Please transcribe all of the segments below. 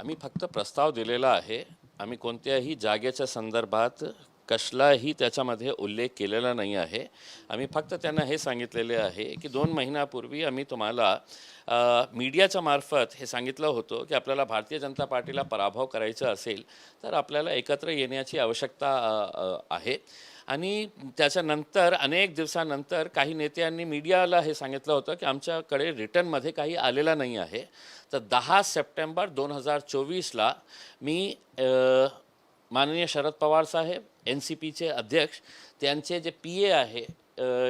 आम्ही फक्त प्रस्ताव दिलेला आहे. आम्ही कोणत्याही जागेच्या संदर्भात कसलाही त्याच्यामध्ये उल्लेख केलेला नाही आहे. आम्ही फक्त त्यांना हे सांगितलेले आहे की दोन महिन्यापूर्वी आम्ही तुम्हाला मीडियाच्या मार्फत हे सांगितलं होतं की आपल्याला भारतीय जनता पार्टीला पराभव करायचा असेल तर आपल्याला एकत्र येण्याची आवश्यकता आहे. आणि त्याच्यानंतर अनेक दिवसानंतर काही नेत्यांनी मीडियाला हे सांगितलं होतं की आमच्याकडे रिटर्नमध्ये काही आलेला नाही आहे. तर दहा सप्टेंबर दोन हजार चोवीसला मी माननीय शरद पवार साहेब एन सी पीचे अध्यक्ष त्यांचे जे पी ए आहे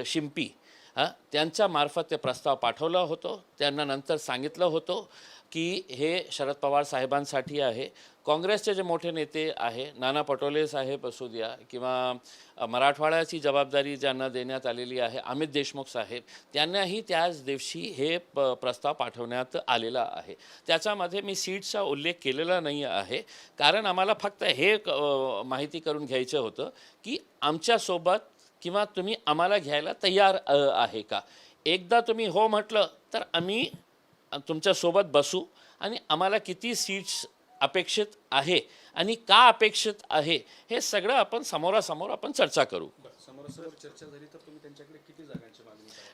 शिंपी हां त्यांच्यामार्फत ते प्रस्ताव पाठवला होतो. त्यांना नंतर सांगितलं होतं. की हे शरद पवार साहेबांसाठी आहे. काँग्रेसचे जे मोठे नेते आहे नाना पटोले साहेब असू द्या किंवा मराठवाड्याची जबाबदारी ज्यांना देण्यात आलेली आहे अमित देशमुख साहेब त्यांनाही त्याच दिवशी हे प प्रस्ताव पाठवण्यात आलेला आहे. त्याच्यामध्ये मी सीटचा उल्लेख केलेला नाही आहे. कारण आम्हाला फक्त हे क- माहिती करून घ्यायचं होतं की आमच्यासोबत किंवा तुम्ही आम्हाला घ्यायला तयार आहे का? एकदा तुम्ही हो म्हटलं तर आम्ही तुमच्यासोबत बसू आणि आम्हाला किती सीट्स अपेक्षित आहे आणि का अपेक्षित आहे हे सगळं आपण समोरासमोर आपण चर्चा करू. समोरासमोर चर्चा झाली तर तुम्ही त्यांच्याकडे किती जागांची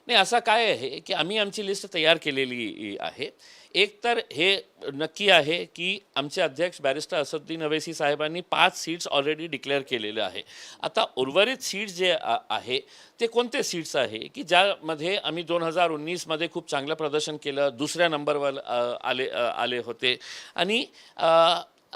नाही असं काय आहे की आम्ही आमची लिस्ट तयार केलेली आहे. एक तर हे नक्की आहे की आमचे अध्यक्ष बॅरिस्टर असद्दीन अवेसी साहेबांनी पाच सीट्स ऑलरेडी डिक्लेअर केलेले आहे. आता उर्वरित सीट्स जे आहे ते कोणते सीट्स आहे? की ज्यामध्ये आम्ही दोन हजार उन्नीसमध्ये खूप चांगलं प्रदर्शन केलं दुसऱ्या नंबरवर आले आले होते. आणि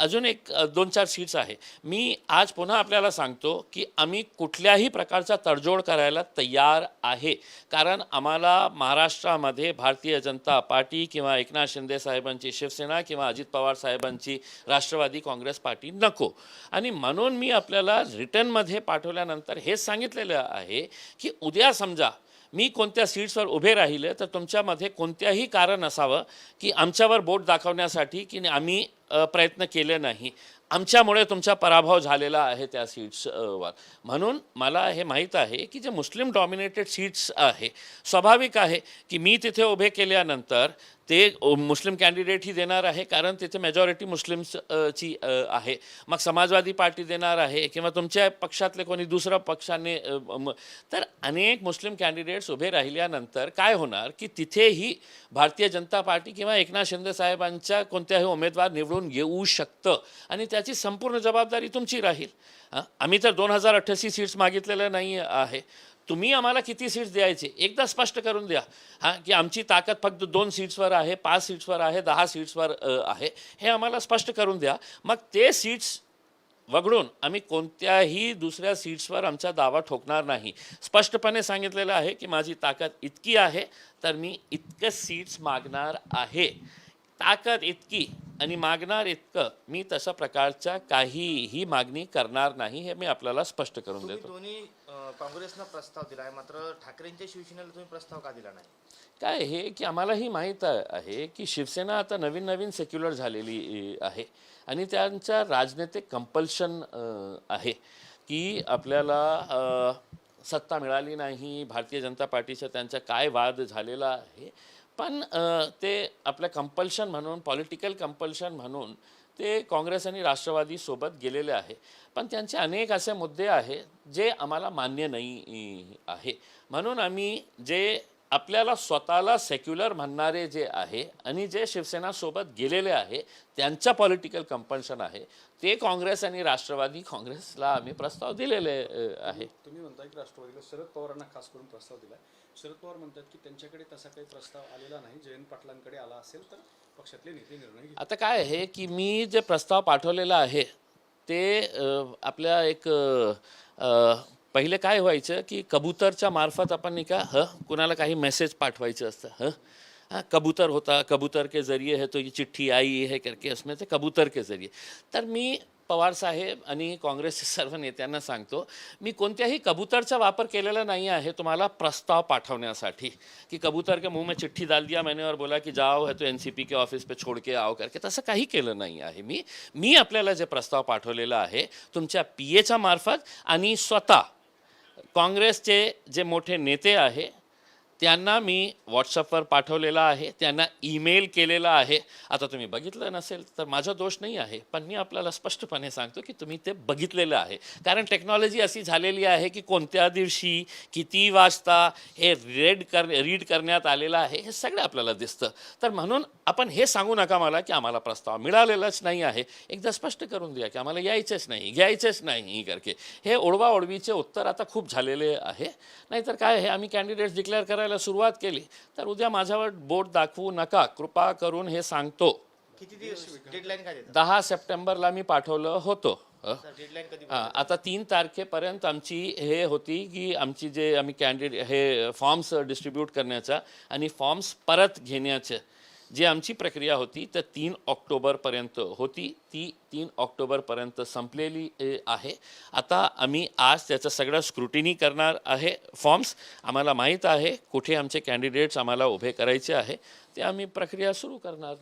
अजून एक दोन चार सीट्स आहे. मी आज पुन्हा आपल्याला सांगतो की आम्ही कुठल्याही प्रकारचा तडजोड करायला तयार आहे. कारण आम्हाला महाराष्ट्रामध्ये भारतीय जनता पार्टी किंवा एकनाथ शिंदे साहेबांची शिवसेना किंवा अजित पवार साहेबांची राष्ट्रवादी काँग्रेस पार्टी नको. आणि म्हणून मी आपल्याला रिटर्नमध्ये पाठवल्यानंतर हेच सांगितलेलं आहे की उद्या समजा मी कोणत्या सीट्सवर उभे राहिले तर तुमच्यामध्ये कोणत्याही कारण असावं की आमच्यावर बोट दाखवण्यासाठी की आम्ही प्रयत्न केले नाही. आमच्यामुळे तुमचा पराभव झालेला आहे त्या सीट्सवर. म्हणून मला हे माहीत आहे की जे मुस्लिम डॉमिनेटेड सीट्स आहे स्वाभाविक आहे की मी तिथे उभे केल्यानंतर ते मुस्लिम कॅन्डिडेटही देणार आहे कारण तिथे मेजॉरिटी मुस्लिम्स ची आहे. मग समाजवादी पार्टी देणार आहे किंवा तुमच्या पक्षातले कोणी दुसऱ्या पक्षाने तर अनेक मुस्लिम कॅन्डिडेट्स उभे राहिल्यानंतर काय होणार की तिथेही भारतीय जनता पार्टी किंवा एकनाथ शिंदे साहेबांच्या कोणत्याही उमेदवार निवडून येऊ शकतं आणि त्याची संपूर्ण जबाबदारी तुमची राहील. आम्ही तर दोन हजार अठ्ठ्याऐंशी सीट्स मागितलेलं नाही आहे. तुम्ही आम्हाला किती सीट्स द्यायचे? एकदा स्पष्ट करून द्या. हां की आमची ताकद फक्त दोन सीट्सवर आहे पाच सीट्सवर आहे दहा सीट्सवर आहे. हे आम्हाला स्पष्ट करून द्या. मग ते सीट्स वगळून आम्ही कोणत्याही दुसऱ्या सीट्सवर आमचा दावा ठोकणार नाही. स्पष्टपणे सांगितलेलं आहे की माझी ताकद इतकी आहे तर मी इतकं सीट्स मागणार आहे. ताकद इतकी आणि मागणार इतकं मी तशा प्रकारच्या काहीही मागणी करणार नाही हे मी आपल्याला स्पष्ट करून देतो. काँग्रेसनं प्रस्ताव दिला आहे. मात्र ठाकरेंच्या शिवसेनेला तुम्ही प्रस्ताव का दिला नाही? काय हे की आम्हालाही माहीत आहे की शिवसेना आता नवीन नवीन सेक्युलर झालेली आहे. आणि त्यांच्या राजनैतिक कंपल्शन आहे की आपल्याला सत्ता मिळाली नाही भारतीय जनता पार्टीचा त्यांचा काय वाद झालेला आहे. पण ते आपल्या कंपल्शन म्हणून पॉलिटिकल कंपल्शन म्हणून ते काँग्रेस आणि राष्ट्रवादी सोबत गेलेले आहे. पण त्यांचे अनेक असे मुद्दे आहे जे आम्हाला मान्य नाही आहे. म्हणून आम्ही जे आपल्याला स्वतःला सेक्युलर म्हणणारे जे आहे आणि जे शिवसेनासोबत गेलेले आहे त्यांचं पॉलिटिकल कंपल्शन आहे ते काँग्रेस आणि राष्ट्रवादी काँग्रेसला आम्ही प्रस्ताव दिलेले आहे. तुम्ही म्हणताय की राष्ट्रवादीला शरद पवारांना खास करून प्रस्ताव दिलाय. शरद पवार म्हणतात की त्यांच्याकडे तसा काही प्रस्ताव आलेला नाही. जयंत पाटलांकडे आला असेल तर पक्षातले नेते निर्णय घेतील. आता काय आहे की मी जे प्रस्ताव पाठवलेला आहे ते अ, आपल्या एक अ, अ, पहिले काय व्हायचं की कबूतरच्या मार्फत आपण नाही का ह कुणाला काही मेसेज पाठवायचं असतं ह? हां कबूतर होता कबूतर के ज़रिए है तो ये चिठ्ठी आई है करके उसमें ते कबूतर के ज़रिए. तर मी पवार साहेब आणि काँग्रेसचे सर्व नेत्यांना सांगतो मी कोणत्याही कबूतरचा वापर केलेला नाही आहे तुम्हाला प्रस्ताव पाठवण्यासाठी. की कबूतर के मुंह में चिठ्ठी डाल दिया मैंने और बोला की जाओ है तो एन सी पी के ऑफिस पे छोड़ के आओ करके. तसं काही केलं नाही आहे. मी मी आपल्याला जे प्रस्ताव पाठवलेला आहे तुमच्या पी एच्या मार्फत आणि स्वतः काँग्रेसचे जे मोठे नेते आहे त्यांना मी व्हॉट्सअपवर पाठवलेला आहे त्यांना ईमेल केलेला आहे. आता तुम्ही बघितलं नसेल तर माझा दोष नाही आहे पण मी आपल्याला स्पष्टपणे सांगतो की तुम्ही ते बघितलेलं आहे. कारण टेक्नॉलॉजी अशी झालेली आहे की कोणत्या दिवशी किती वाजता हे रेड कर रीड करण्यात आलेलं आहे हे सगळं आपल्याला दिसतं. तर म्हणून आपण हे सांगू नका मला की आम्हाला प्रस्ताव मिळालेलाच नाही आहे. एकदा स्पष्ट करून द्या की आम्हाला यायचंच नाही घ्यायचंच नाही करके. हे ओढवा ओढवीचे उत्तर आता खूप झालेले आहे. नाहीतर काय आहे? आम्ही कॅन्डिडेट्स डिक्लेअर करायला सुरुवात केली तर उद्या माझ्यावर बोट दाखवू नका कृपा करून हे सांगतो. किती दिवस डेडलाईन काय देतात दहा सप्टेंबरला मी पाठवलं होतं. अ? डेडलाईन कधी हां आता तीन तारखेपर्यंत आमची हे होती की आमची जे आम्ही कॅन्डिडेट हे फॉर्म्स डिस्ट्रीब्यूट करण्याचा आणि फॉर्म्स परत घेण्याचं. जी आमची प्रक्रिया होती तर तीन ऑक्टोबरपर्यंत होती. ती तीन ऑक्टोबरपर्यंत संपलेली आहे. आता आम्ही आज त्याचं सगळं स्क्रुटिनी करणार आहे फॉर्म्स आम्हाला माहीत आहे कुठे आमचे कॅन्डिडेट्स आम्हाला उभे करायचे आहे. ते आम्ही प्रक्रिया सुरू करणार.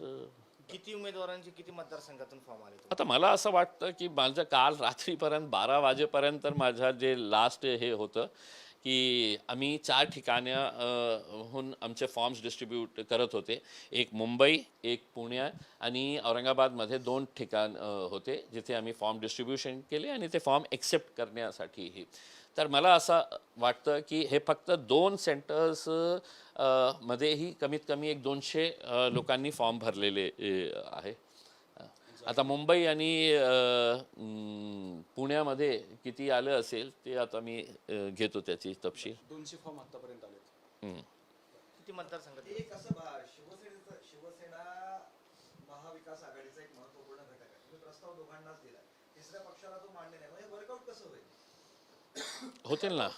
किती उमेदवारांचे किती मतदारसंघातून फॉर्म आले? आता मला असं वाटतं की माझं काल रात्रीपर्यंत बारा वाजेपर्यंत तर माझ्या जे लास्ट हे होतं की आम्ही चार ठिकाण्याहून आमचे फॉर्म्स डिस्ट्रीब्यूट करत होते. एक मुंबई एक पुणे आणि औरंगाबादमध्ये दोन ठिकाण होते जिथे आम्ही फॉर्म डिस्ट्रीब्युशन केले आणि ते फॉर्म एक्सेप्ट करण्यासाठीही. तर मला असं वाटतं की हे फक्त दोन सेंटर्स मध्येही कमीत कमी एक दोनशे लोकांनी फॉर्म भरलेले आहे. आता मुंबई आणि पुण्यामध्ये किती आलं असेल ते आता मी घेतो त्याची तपशील. दोनशे फॉर्म आतापर्यंत आलेत. हं. किती एक असं शिवसेनेचं शिवसेना महाविकास आघाडीचा एक महत्त्वपूर्ण घटक आहे. तुम्ही प्रस्ताव दोघांनाच दिला तिसऱ्या पक्षाला तो मान्य नाही. म्हणजे वर्कआउट कसं होईल? होतील ना.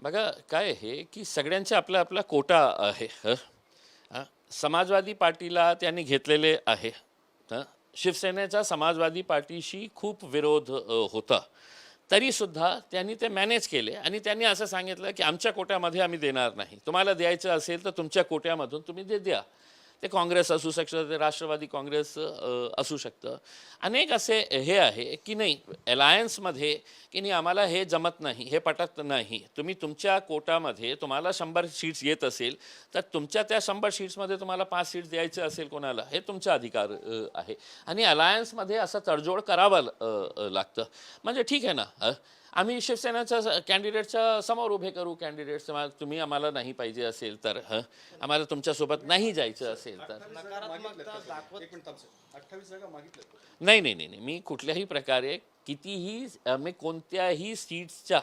बघा काय आहे की सगळ्यांचा आपला आपला कोटा आहे हं? हं? समाजवादी पार्टीला त्यांनी घेतलेले आहे. शिवसेनेचा समाजवादी पार्टीशी खूप विरोध होता. तरीसुद्धा त्यांनी ते मॅनेज केले आणि त्यांनी असं सांगितलं की आमच्या कोट्यामध्ये आम्ही देणार नाही. तुम्हाला द्यायचं असेल तर तुमच्या कोट्यामधून तुम्ही ते द्या. ते काँग्रेस असू शकतं ते राष्ट्रवादी काँग्रेस असू शकतं. अनेक असे हे आहे की नाही अलायन्समध्ये की नाही आम्हाला हे जमत नाही हे पटत नाही. तुम्ही तुमच्या कोटामध्ये तुम्हाला शंभर सीट्स येत असेल तर तुमच्या त्या शंभर सीट्समध्ये तुम्हाला पाच सीट्स द्यायचे असेल कोणाला हे तुमचा अधिकार आहे. आणि अलायन्समध्ये असं तडजोड करावं लागतं. म्हणजे ठीक आहे ना आम्ही शिवसेनेच्या कॅन्डिडेटच्या समोर उभे करू. कॅन्डिडेट्स तुम्ही आम्हाला नाही पाहिजे असेल तर आम्हाला तुमच्यासोबत नाही जायचं असेल तर. नाही नाही नाही नाही. मी कुठल्याही प्रकारे कितीही मी कोणत्याही सीट्सच्या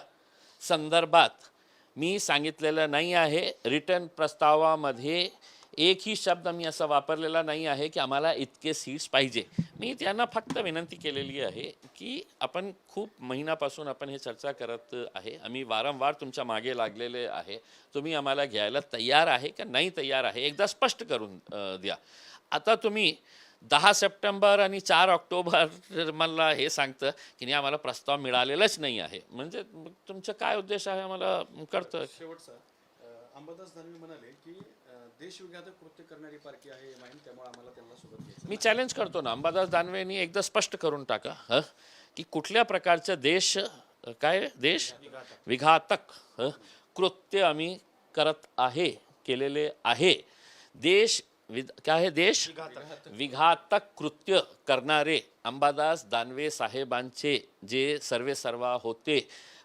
संदर्भात मी सांगितलेलं नाही आहे. रिटर्न प्रस्तावामध्ये एकही शब्द मी असा वापरलेला नाही आहे की आम्हाला इतके सीट्स पाहिजे. मी त्यांना फक्त विनंती केलेली आहे की आपण खूप महिन्यापासून आपण हे चर्चा करत आहे. आम्ही वारंवार तुमच्या मागे लागलेले आहे. तुम्ही आम्हाला घ्यायला तयार आहे का नाही तयार आहे एकदा स्पष्ट करून द्या. आता तुम्ही दहा सप्टेंबर आणि चार ऑक्टोबर मला हे सांगतं की नाही आम्हाला प्रस्ताव मिळालेलाच नाही आहे. म्हणजे तुमचं काय उद्देश आहे आम्हाला कळतं? शेवटचा अंबादास म्हणाले की देशविघातक कृत्य करणारी पार्टी आहे त्यामुळे आम्हाला त्यांना सोबत घ्यायचं मी चॅलेंज करतो ना. अंबादास दानवेनी एकदा स्पष्ट करून टाका हं? की कुठल्या प्रकारचं देश अ, काय देश? विघातक हं, कृत्य आम्ही करत आहे केलेले आहे. देश विद काय आहे देश? विघातक. कृत्य करणारे अंबादास दानवे साहेबांचे जे सर्वे सर्वा होते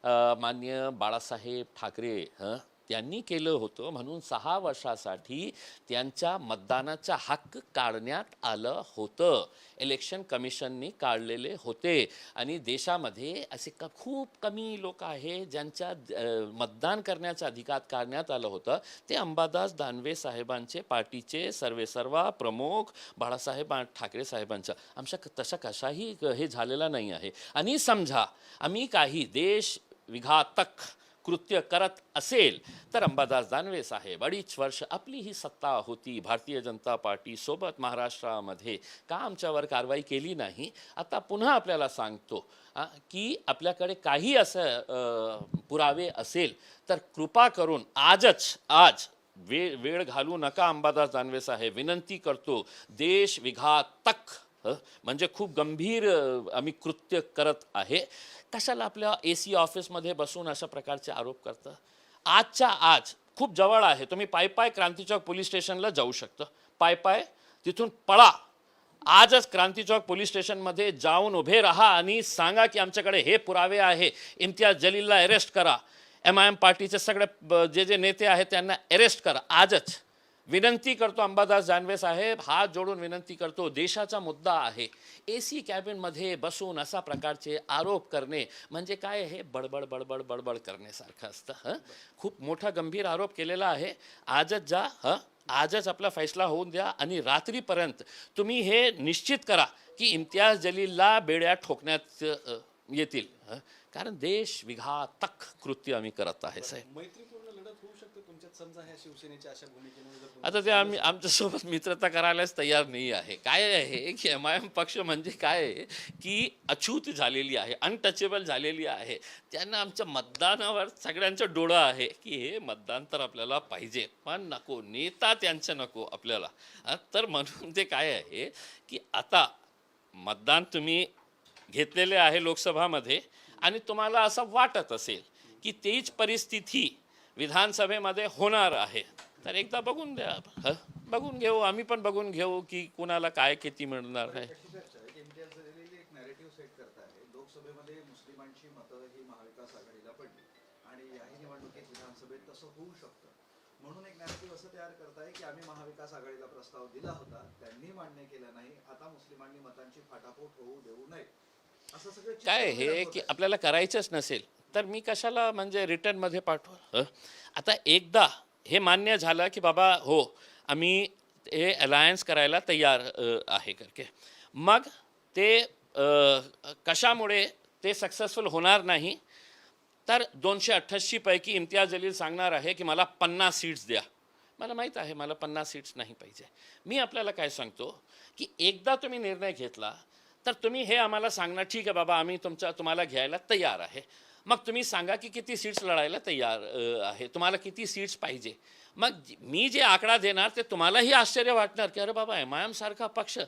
अ, मान्य बाळासाहेब ठाकरे हं, त्यांनी केलं होतं. म्हणून सहा वर्षासाठी त्यांच्या मतदानाचा हक्क काढण्यात आलं होतं. इलेक्शन कमिशननी काढलेले होते. आणि देशामध्ये असे क खूप कमी लोक आहे ज्यांच्या मतदान करण्याचा अधिकार काढण्यात आलं होतं. ते अंबादास दानवे साहेबांचे पार्टीचे सर्वेसर्वा प्रमुख बाळासाहेब ठाकरे साहेबांचा. आमच्या तशा कशाही हे झालेला नाही आहे. आणि समजा आम्ही काही देश विघातक कृत्य करत असेल तर अंबादास दानवे साहेब अडीच वर्ष आपली ही सत्ता होती. भारतीय जनता पार्टी सोबत महाराष्ट्रामध्ये का आमच्यावर कारवाई केली नाही. आता पुन्हा आपल्याला सांगतो की आपल्याकडे काही असं पुरावे असेल तर कृपा करून आजच आज वेळ वेळ घालू नका अंबादास दानवे साहेब. विनंती करतो देश विघातक म्हणजे खूप गंभीर आम्ही कृत्य करत आहे. कशाला आपल्या ए सी ऑफिसमध्ये बसून अशा प्रकारचे आरोप करतं? आजच्या आज खूप जवळ आहे. तुम्ही पाय पाय क्रांती चौक पोलीस स्टेशनला जाऊ शकतं. पाय पाय तिथून पळा. आजच क्रांती चौक पोलीस स्टेशनमध्ये जाऊन उभे राहा आणि सांगा की आमच्याकडे हे पुरावे आहे. इम्तियाज जलीलला अरेस्ट करा. एम आय एम पार्टीचे सगळे ब- जे जे नेते आहेत त्यांना अरेस्ट करा. आजच. विनंती करतो अंबादास जानवे साहेब हात जोडून विनंती करतो देशाचा मुद्दा आहे. ए सी कॅबिनमध्ये बसून असा प्रकारचे आरोप करणे म्हणजे काय हे बडबड बडबड बडबड करण्यासारखं असतं हं? खूप मोठा गंभीर आरोप केलेला आहे. आजच जा हं? आजच आपला फैसला होऊन द्या आणि रात्रीपर्यंत तुम्ही हे निश्चित करा की इम्तियाज जलीलला बेड्या ठोकण्यात येतील हं? कारण देश विघातक कृत्य आम्ही करत आहे साहेब मैत्रीपूर्ण लढत होऊ शकते तुमच्यात समजा ह्या शिवसेनेच्या अशा भूमिकेमुळे जर आता ते आम्ही आमच्यासोबत मित्रता करायलाच तयार नाही आहे. काय आहे? की एम आय एम पक्ष म्हणजे काय आहे? की अछूत झालेली आहे अनटचेबल झालेली आहे. त्यांना आमच्या मतदानावर सगळ्यांचं डोळं आहे की हे मतदान तर आपल्याला पाहिजे. पण नको नेता त्यांचं नको आपल्याला. तर म्हणून ते काय आहे की आता मतदान तुम्ही घेतलेले आहे लोकसभामध्ये आणि तुम्हाला असं वाटत असेल की तीच परिस्थिती विधानसभेमध्ये होणार आहे. तर एकदा बघून द्या बघून घेऊ आम्ही पण बघून घेऊ की कुणाला काय किती मिळणार आहे. लोकसभेमध्ये मुस्लिमांची मतं ही महाविकास आघाडीला पडली आणि याही निवडणुकीत विधानसभेत होऊ शकतं म्हणून एक नॅरेटिव्ह असं तयार करताय की आम्ही महाविकास आघाडीला प्रस्ताव दिला होता त्यांनी मान्य केला नाही आता मुस्लिमांनी मतांची फाटाफूट होऊ देऊ नये काय हे की. आपल्याला करायचंच नसेल तर मी कशाला म्हणजे रिटर्नमध्ये पाठवा? आता एकदा हे मान्य झालं की बाबा हो आम्ही हे अलायन्स करायला तयार आहे करके. मग ते कशामुळे ते सक्सेसफुल होणार नाही तर दोनशे अठ्ठ्याऐंशी पैकी इम्तियाज जलील सांगणार आहे की मला पन्नास सीट्स द्या. मला माहीत आहे मला पन्नास सीट्स नाही पाहिजे. मी आपल्याला काय सांगतो की एकदा तुम्ही निर्णय घेतला तर तुम्ही हे आम्हाला सांगणार ठीक आहे बाबा आम्ही तुमचा तुम्हाला घ्यायला तयार आहे. मग तुम्ही सांगा की किती सीट्स लढायला तयार आहे. तुम्हाला किती सीट्स पाहिजे. मग मी जे आकडा देणार ते तुम्हालाही आश्चर्य वाटणार की अरे बाबा एम आय एमसारखा पक्ष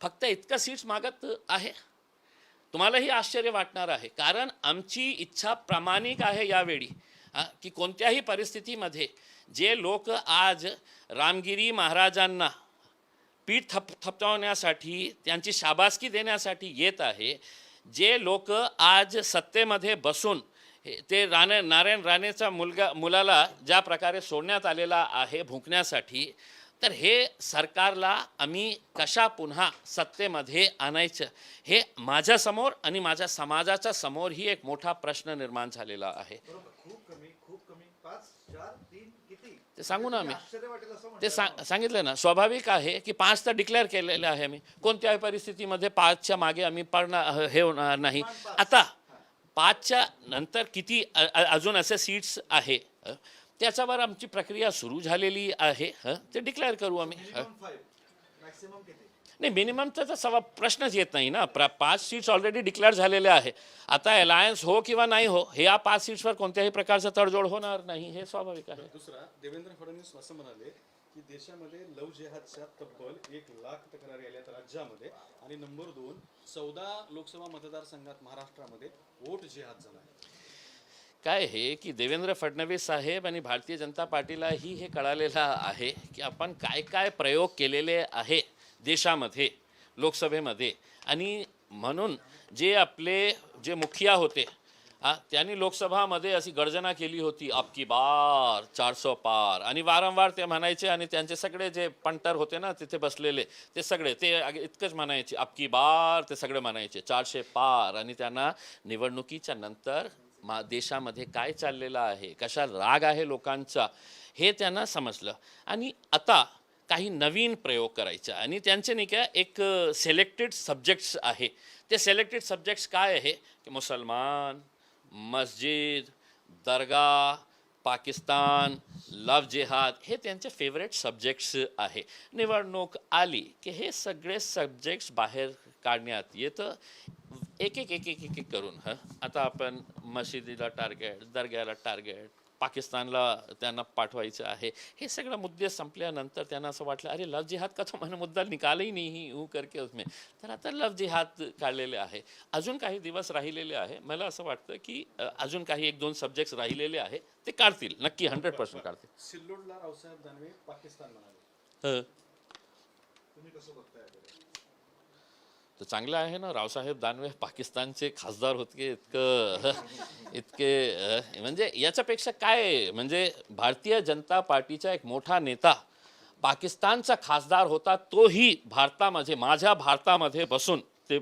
फक्त इतकं सीट्स मागत आहे? तुम्हालाही आश्चर्य वाटणार आहे. कारण आमची इच्छा प्रामाणिक आहे यावेळी की कोणत्याही परिस्थितीमध्ये जे लोक आज रामगिरी महाराजांना पीठ थप थपटवण्यासाठी त्यांची शाबासकी देण्यासाठी येत आहे. जे लोक आज सत्तेमध्ये बसून हे- ते राणे नारायण राणेचा मुलगा मुलाला ज्या प्रकारे सोडण्यात आलेला आहे भुंकण्यासाठी तर हे सरकारला आम्ही कशा पुन्हा सत्तेमध्ये आणायचं? हे माझ्यासमोर आणि माझ्या समाजाच्या समोरही एक मोठा प्रश्न निर्माण झालेला आहे बरोबर खूप कमी खूप कमी पाच चार तीन किती ते सांगू ना आम्ही. ते सांग सांगितलं ना स्वाभाविक आहे की पाच तर डिक्लेअर केलेले आहे आम्ही. कोणत्याही परिस्थितीमध्ये पाचच्या मागे आम्ही पडणार हे होणार नाही. आता पाचच्या नंतर किती अजून असे सीट्स आहे त्याच्यावर आमची प्रक्रिया सुरू झालेली आहे ते डिक्लेअर करू आम्ही नाही मिनिममचा तर सवा प्रश्नच येत नाही ना. प्र पाच सीट्स ऑलरेडी डिक्लेअर झालेले आहे. आता अलायन्स हो किंवा नाही हो हे या पाच सीट्सवर कोणत्याही प्रकारचा तडजोड होणार नाही हे स्वाभाविक आहे. दुसरा देवेंद्र फडणवीस असं म्हणाले की देशामध्ये लव जेहादच्या तब्बल एक लाख तक्रारी आल्यात राज्यामध्ये आणि नंबर दोन चौदा लोकसभा मतदारसंघात महाराष्ट्रामध्ये वोट जेहाद झाला आहे. काय हे की देवेंद्र फडणवीस साहेब आणि भारतीय जनता पार्टीलाही हे कळालेलं आहे की आपण काय काय प्रयोग केलेले आहे? देशामध्ये लोकसभेमध्ये. आणि म्हणून जे आपले जे मुखिया होते हां त्यांनी लोकसभामध्ये अशी गर्जना केली होती आपकी बार चारसो पार. आणि वारंवार ते म्हणायचे आणि त्यांचे सगळे जे पंटर होते ना तिथे बसलेले ते सगळे ते इतकंच म्हणायचे आपकी बार ते सगळे म्हणायचे चारशे पार. आणि त्यांना निवडणुकीच्या नंतर मा देशामध्ये काय चाललेलं आहे कशा राग आहे लोकांचा हे त्यांना समजलं. आणि आता काही नवीन प्रयोग करायचा. आणि त्यांचे नाही का एक सिलेक्टेड सब्जेक्ट्स आहे. ते सिलेक्टेड सब्जेक्ट्स काय आहे? की मुसलमान मस्जिद दर्गा पाकिस्तान लव जिहाद हे त्यांचे फेवरेट सब्जेक्ट्स आहे. निवडणूक आली की हे सगळे सब्जेक्ट्स बाहेर काढण्यात येतं. एक एक एक एक एक एक करून हं. आता आपण मशिदीला टार्गेट दर्ग्याला टार्गेट पाकिस्तानला त्यांना पाठवायचं आहे. हे सगळे मुद्दे संपल्यानंतर त्यांना असं वाटलं अरे लव जिहाद का तो मैंने मुद्दा निकाला ही नाही हूँ करके उसमें. तर आता लव जिहाद काढलेले आहे. अजून काही दिवस राहिलेले आहे. मला असं वाटतं की अजून काही एक दोन सब्जेक्ट्स राहिलेले आहे ते काढतील नक्की हंड्रेड पर्सेंट काढतील. सिल्लोडला रावसाहेब दानवे पाकिस्तान म्हणाले. हं. तुम्ही कसं बघताय? तर चांगलं आहे ना रावसाहेब दानवे पाकिस्तानचे खासदार होते इतकं इतके म्हणजे याच्यापेक्षा काय म्हणजे भारतीय जनता पार्टीचा एक मोठा नेता पाकिस्तानचा खासदार होता तोही भारतामध्ये माझ्या भारतामध्ये बसून ते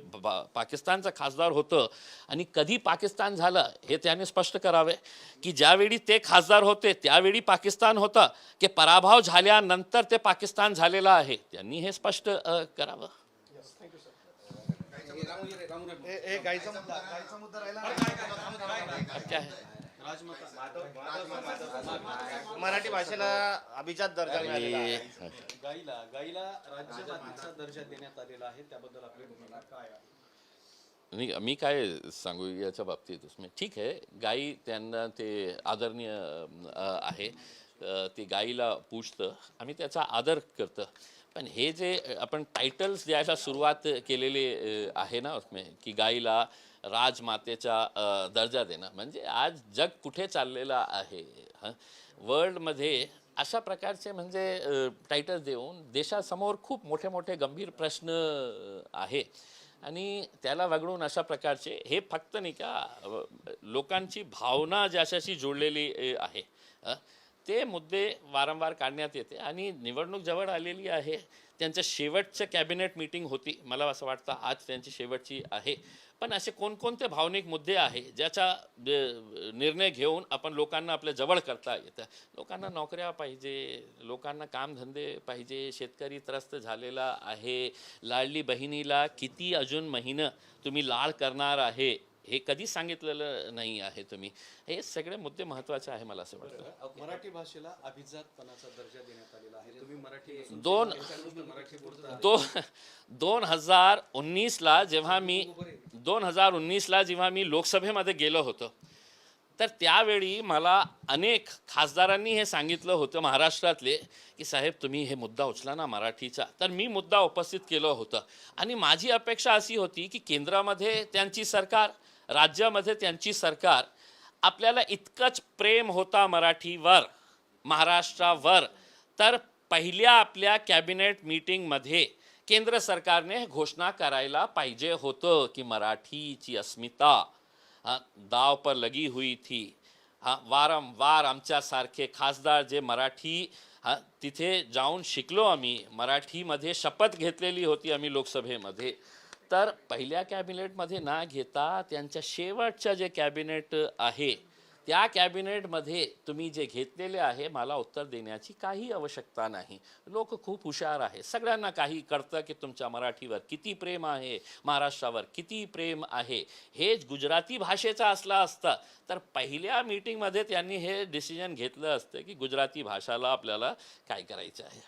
पाकिस्तानचं खासदार होतं. आणि कधी पाकिस्तान झालं हे त्याने स्पष्ट करावे की ज्यावेळी ते खासदार होते त्यावेळी पाकिस्तान होतं की पराभव झाल्यानंतर ते पाकिस्तान झालेलं आहे. त्यांनी हे स्पष्ट करावं. हे मुद्दा मुद्दा राहिला मराठी भाषेला अभिजात दर्जा मिळालेला गाईला गाईला राज्यमातेचा दर्जा देण्यात आलेला आहे त्याबद्दल आपली भूमिका काय आहे? मी मी काय सांगू याच्या बाबतीत? उसमें ठीक आहे गाई त्यांना ते आदरणीय आहे. ते गाईला पूजतं. आम्ही त्याचा आदर करतं. पण हे जे आपण टायटल्स द्यायला सुरुवात केलेली आहे ना की गाईला राजमातेचा दर्जा देणं. म्हणजे आज जग कुठे चाललेलं आहे? हं? वर्ल्डमध्ये अशा प्रकारचे म्हणजे टायटल देऊन देशासमोर खूप मोठे मोठे गंभीर प्रश्न आहे. आणि त्याला वगळून अशा प्रकारचे हे फक्त नाही का लोकांची भावना ज्याच्याशी जोडलेली आहे. अ, ते मुद्दे वारंवार काढण्यात येते आणि निवडणूक जवळ आलेली आहे. त्यांचं शेवटचं कॅबिनेट मीटिंग होती. मला असं वाटतं आज त्यांची शेवटची आहे. पण असे कोणकोणते भावनिक मुद्दे आहे ज्याचा निर्णय घेऊन आपण लोकांना आपल्या जवळ करता येतं? लोकांना नोकऱ्या पाहिजे लोकांना कामधंदे पाहिजे शेतकरी त्रस्त झालेला आहे लाडली बहिणीला किती अजून महिनं तुम्ही लाड करणार आहे? हे कधीच सांगितलेलं नाही आहे तुम्ही. हे सगळे मुद्दे महत्त्वाचे आहे मला असं वाटतं. मराठी भाषेला अभिजातपणाचा दर्जा देण्यात आलेला आहे. तुम्ही मराठी दोन दोन हजार उन्नीसला जेव्हा मी दोन हजार उन्नीसला जेव्हा मी लोकसभेमध्ये गेलो होतो तर त्यावेळी मला अनेक खासदारांनी हे सांगितलं होतं महाराष्ट्रातले की साहेब तुम्ही हे मुद्दा उचला ना मराठीचा. तर मी मुद्दा उपस्थित केलं होतं. आणि माझी अपेक्षा अशी होती की केंद्रामध्ये त्यांची सरकार राज्यामध्ये त्यांची सरकार आपल्याला इतकंच प्रेम होता मराठीवर महाराष्ट्रावर. तर पहिल्या आपल्या कॅबिनेट मीटिंगमध्ये केंद्र सरकारने घोषणा करायला पाहिजे होतं की मराठीची अस्मिता दाव पर लगी हुई थी. हा वारंवार आमच्यासारखे खासदार जे मराठी हा तिथे जाऊन शिकलो आम्ही. मराठीमध्ये शपथ घेतलेली होती आम्ही लोकसभेमध्ये. तर पहिल्या कॅबिनेटमध्ये ना घेता त्यांच्या शेवटच्या जे कॅबिनेट आहे त्या कॅबिनेटमध्ये तुम्ही जे घेतलेले आहे मला उत्तर देण्याची काही आवश्यकता नाही. लोक खूप हुशार आहे सगळ्यांना काही कळतं की तुमच्या मराठीवर किती प्रेम आहे महाराष्ट्रावर किती प्रेम आहे. हे गुजराती भाषेचा असला असता. तर पहिल्या मीटिंगमध्ये त्यांनी हे डिसिजन घेतलं असतं की गुजराती भाषाला आपल्याला काय करायचं आहे?